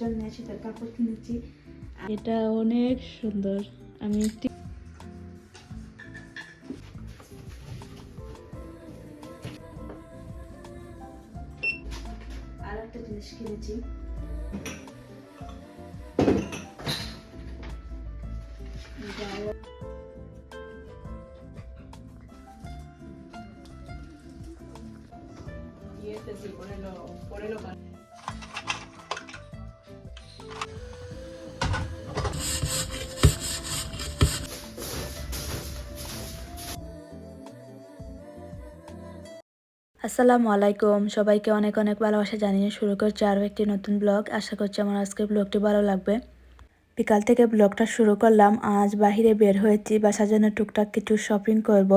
জন্য শীতের কাপড় কিনেছি। এটা অনেক সুন্দর। আমি ঠিক আর একটা জিনিস কিনেছি। Y este sí, ponelo, ponelo para... আসসালামু আলাইকুম। সবাইকে অনেক অনেক ভালোবাসা জানিয়ে শুরু করছি আরও একটি নতুন ব্লগ। আশা করছি আমার আজকের ব্লগটি ভালো লাগবে। বিকাল থেকে ব্লগটা শুরু করলাম। আজ বাহিরে বের হয়েছি, বাসার জন্য টুকটাক কিছু শপিং করব।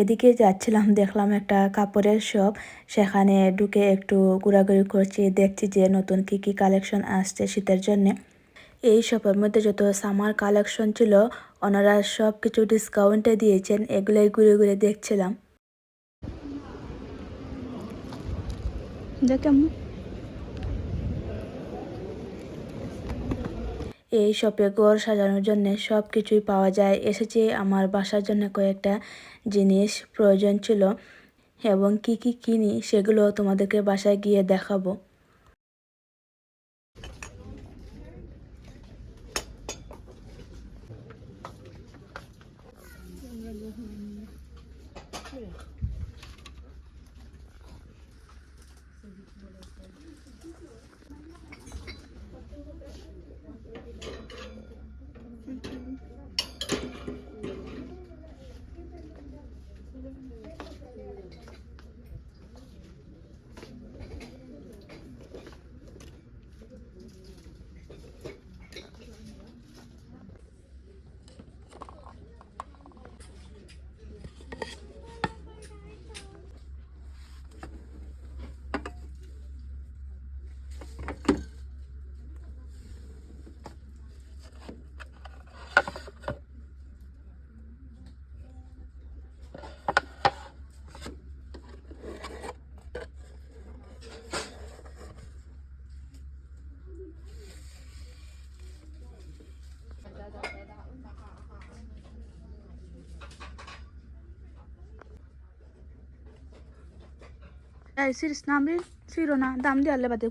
এদিকে যাচ্ছিলাম, দেখলাম একটা কাপড়ের শপ সেখানে ঢুকে একটু ঘোরাঘুরি করছি, দেখছি যে নতুন কি কি কালেকশন আসছে শীতের জন্য। এই শপের মধ্যে যত সামার কালেকশন ছিল, ওনারা সব কিছু ডিসকাউন্টে দিয়েছেন। এগুলোই ঘুরে ঘুরে দেখছিলাম। এই শপে ঘর সাজানোর জন্য সব কিছুই পাওয়া যায়। এসেছে আমার বাসার জন্য কয়েকটা জিনিস প্রয়োজন ছিল এবং কি কি কিনি সেগুলো তোমাদেরকে বাসায় গিয়ে দেখাবো। এই সিরিস নামরি ছিল না দাম দিয়ে আল্লে বাদে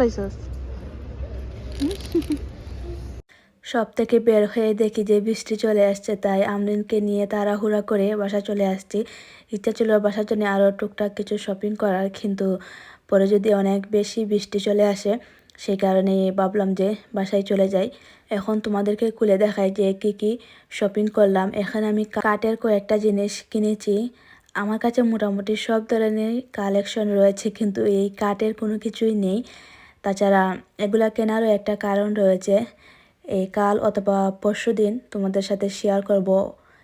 লাইছস সব থেকে বের হয়ে দেখি যে বৃষ্টি চলে আসছে, তাই আমরিনকে নিয়ে তাড়াহুড়া করে বাসা চলে আসছি। ইচ্ছা ছিল বাসার জন্য আরও টুকটাক কিছু শপিং করার, কিন্তু পরে যদি অনেক বেশি বৃষ্টি চলে আসে সেই কারণে ভাবলাম যে বাসায় চলে যাই। এখন তোমাদেরকে খুলে দেখাই যে কি কি শপিং করলাম। এখানে আমি কাঠের কয়েকটা জিনিস কিনেছি। আমার কাছে মোটামুটি সব ধরনের কালেকশন রয়েছে, কিন্তু এই কাঠের কোনো কিছুই নেই। তাছাড়া এগুলা কেনারও একটা কারণ রয়েছে। এই কাল অথবা পরশু দিন তোমাদের সাথে শেয়ার করব।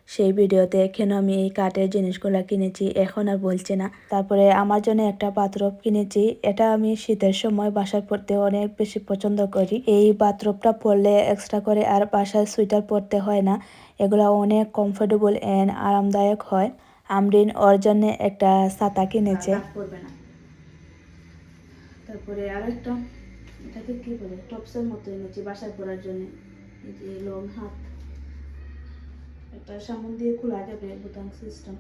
সেই ভিডিওতে, কেন আমি এই কাঠের জিনিসগুলো কিনেছি? এখন আর বলছি না। তারপরে, আমার জন্য একটা বাথরব কিনেছি। এটা আমি শীতের সময় বাসায় পরতে অনেক বেশি পছন্দ করি। এই বাথরবটা পরলে এক্সট্রা করে আর বাসায় সুইটার পরতে হয় না। এগুলো অনেক কমফোর্টেবল অ্যান্ড আরামদায়ক হয়। আমরিন ওর জন্য একটা ছাতা কিনেছে। তারপরে আর একটা এটাকে কি বলে? টপসের মতো এনেছি বাসায় পরার জন্য। এই যে লং হাত। সামন দিয়ে খোলা যাবে বোতাম সিস্টেম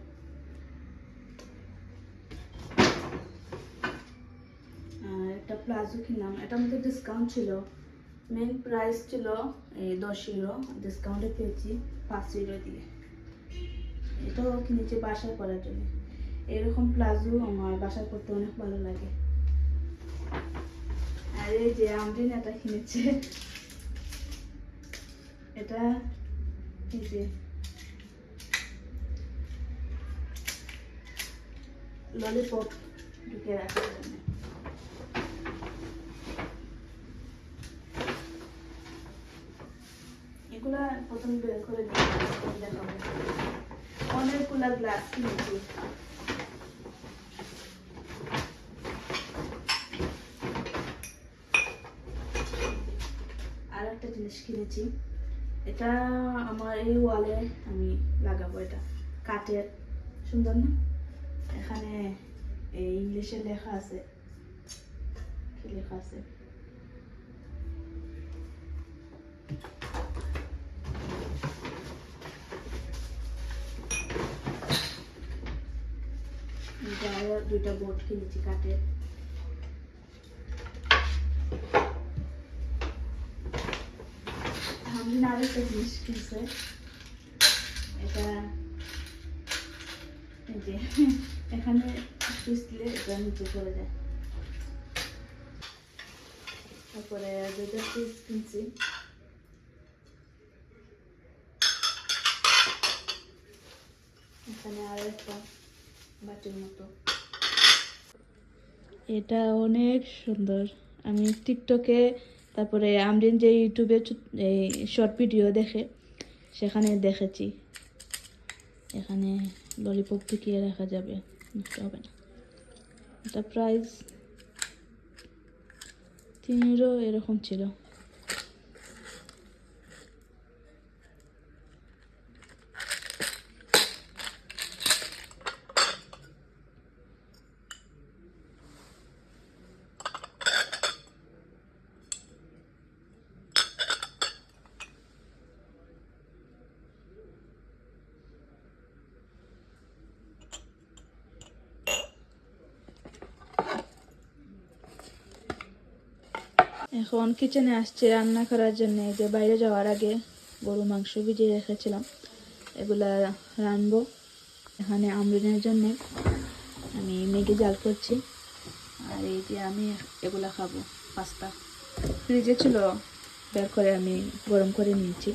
আর একটা প্লাজো কিনলাম। এটার মধ্যে ডিসকাউন্ট ছিল। মেন প্রাইস ছিল, এই দশ ইউরো ডিসকাউন্টে পেয়েছি পাঁচ ইউরো দিয়ে। এটাও কিনেছি বাসায় পরার জন্য। এরকম প্লাজো আমার বাসায় করতে অনেক ভালো লাগে। আর এই যে আমরিন এটা কিনেছে। এটা এই যে ললিপপ ঢুকে রাখার জন্য এগুলা প্রথম বের করে দেখাবো। গ্লাস কিনেছি। আর একটা জিনিস কিনেছি, এটা আমার এই ওয়ালে আমি লাগাবো এটা। কাঠের। সুন্দর না? এখানে এই ইংলিশে লেখা আছে। কি লেখা আছে? দুইটা বোর্ড কিনেছি কাঠের আমি আরও একটা জিনিস কিনছে। এটা যে এখানে সুইচ এটা নিচে চলে যায়। তারপরে দুইটা সুইচ কিনছি, এখানে আরও একটা বাটির মতো। এটা অনেক সুন্দর। আমি টিকটকে তারপরে আমরিন যে ইউটিউবে এই শর্ট ভিডিও দেখে, সেখানে দেখেছি। এখানে ললিপপ ঢুকিয়ে রাখা যাবে। নষ্ট হবে না। এটা প্রাইস তিনেরও এরকম ছিল। এখন কিচেনে আসছে রান্না করার জন্য। যে বাইরে যাওয়ার আগে গরু মাংস ভিজিয়ে রেখেছিলাম। এগুলা রানবো এখানে আমরিনের জন্য। আমি মেঘে জাল করছি। আর এই যে আমি এগুলা খাব, পাস্তা। ফ্রিজে ছিল, বের করে আমি গরম করে নিয়েছি।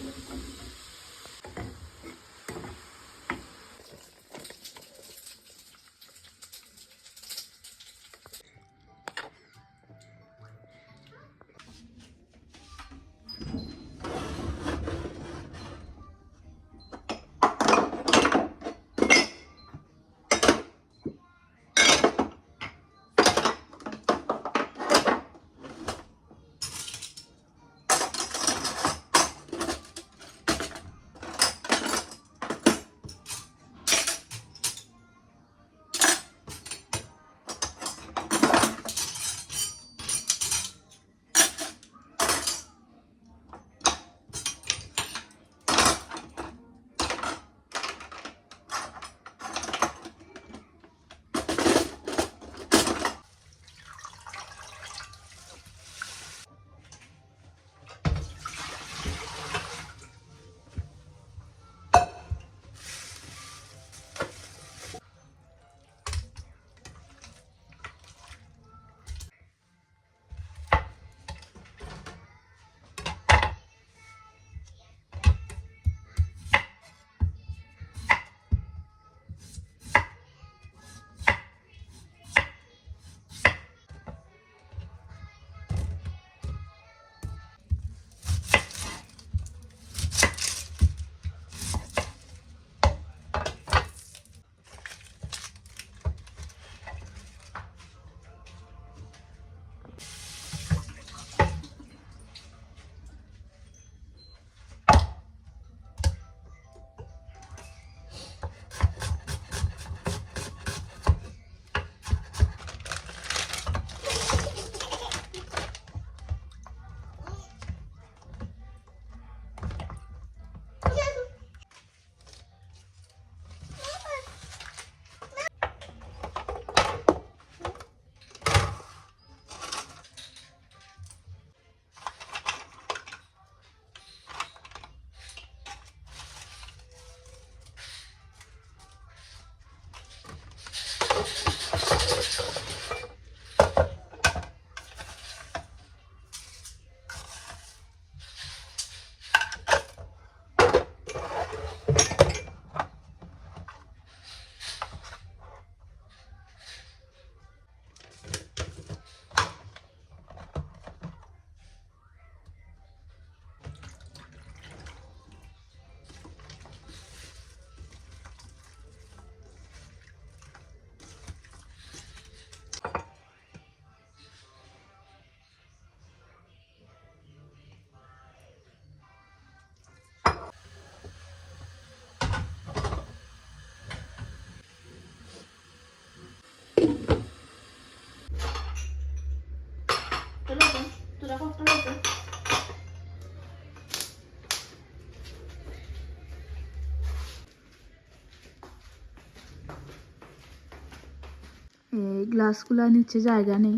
গ্লাসগুলো নিচে জায়গা নেই,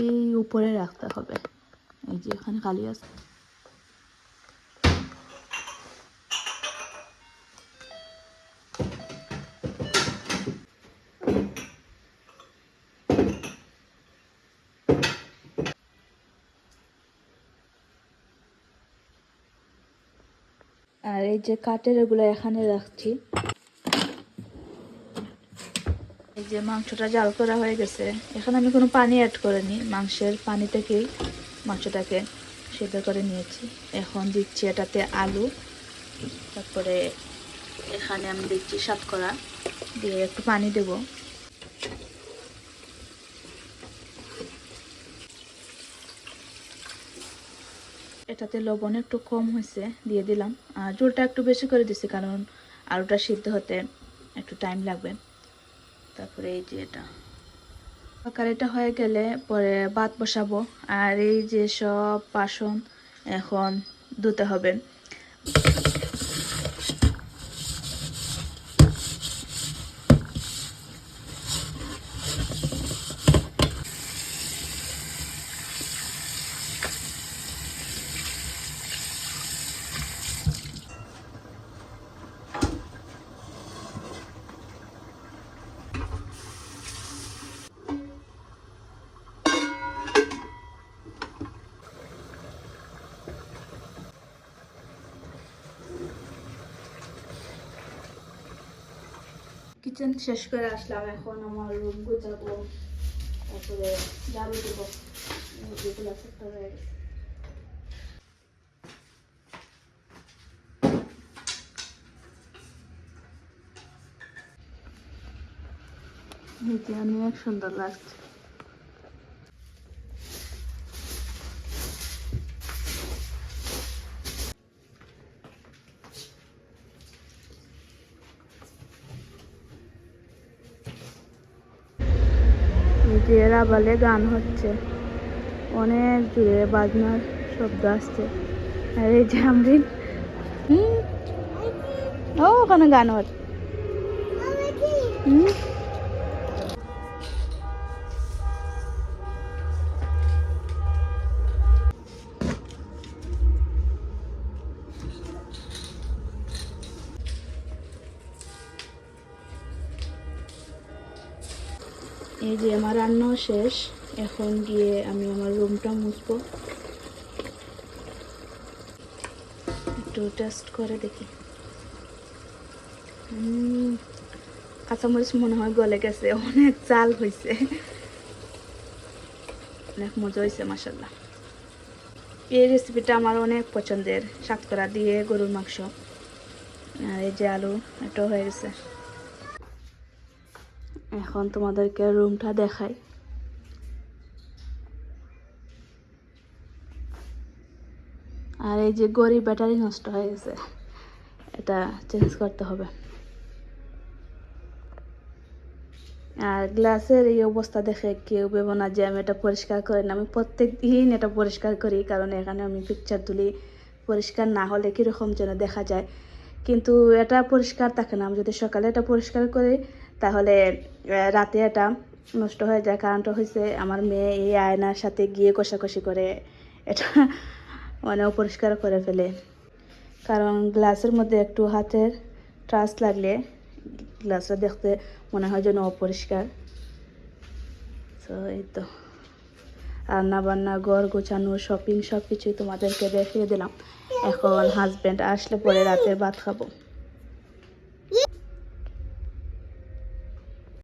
এই উপরে রাখতে হবে। এই যে এখানে খালি আছে। আর এই যে কাঠের এগুলো এখানে রাখছি। এই যে মাংসটা জাল করা হয়ে গেছে, এখানে আমি কোনো পানি অ্যাড করিনি। মাংসের পানি থেকেই মাংসটাকে সেদ্ধ করে নিয়েছি। এখন দিচ্ছি এটাতে আলু। তারপরে এখানে আমি দিচ্ছি করা দিয়ে একটু পানি দেব। এটাতে লবণ একটু কম হয়েছে, দিয়ে দিলাম। আর ঝোলটা একটু বেশি করে দিছি, কারণ আলুটা সিদ্ধ হতে একটু টাইম লাগবে। তারপরে এই যে এটা। আকার এটা হয়ে গেলে পরে বাদ বসাবো। আর এই যে সব বাসন এখন ধুতে হবে। কিচেন শেষ করে আসলাম এখন আমার রুম গুছাবো, তারপরে ঝাড়ু দেবো। যেগুলো একটা হয়ে গেছে। এই অনেক সুন্দর লাগছে এই বলে গান হচ্ছে। অনেক দূরে বাজনার শব্দ আসছে। আর এই যে আমি ও, ওখানে গান হচ্ছে। হুম? যে আমার রান্নাও শেষ, এখন গিয়ে আমি আমার রুমটা মুছবো। একটু টেস্ট করে দেখি। কাঁচামরিচ মনে হয় গলে গেছে, অনেক চাল হয়েছে অনেক মজা হয়েছে মাসাল্লাহ এই রেসিপিটা আমার অনেক পছন্দের, সাতকরা দিয়ে গরুর মাংস। আর এই যে আলু, এটাও হয়ে গেছে। এখন তোমাদেরকে রুমটা দেখাই। আর এই যে গড়ি ব্যাটারি নষ্ট হয়ে গেছে এটা চেঞ্জ করতে হবে। আর গ্লাসের এই অবস্থা দেখে কেউ ভেবো না যে আমি এটা পরিষ্কার করি না। আমি প্রত্যেক দিন এটা পরিষ্কার করি, কারণ এখানে আমি পিকচার তুলি। পরিষ্কার না হলে কীরকম যেন দেখা যায়। কিন্তু এটা পরিষ্কার থাকে না। আমি যদি সকালে এটা পরিষ্কার করি তাহলে রাতে এটা নষ্ট হয়ে যায়। কারণটা হয়েছে আমার মেয়ে এই আয়নার সাথে গিয়ে কষাকষি করে এটা মানে অপরিষ্কার করে ফেলে। কারণ গ্লাসের মধ্যে একটু হাতের ট্রাস লাগলে গ্লাসটা দেখতে মনে হয় যেন অপরিষ্কার। তো এই তো। রান্না বান্না ঘর গোছানো শপিং সব কিছুই তোমাদেরকে দেখিয়ে দিলাম। এখন হাজব্যান্ড আসলে পরে রাতের ভাত খাব।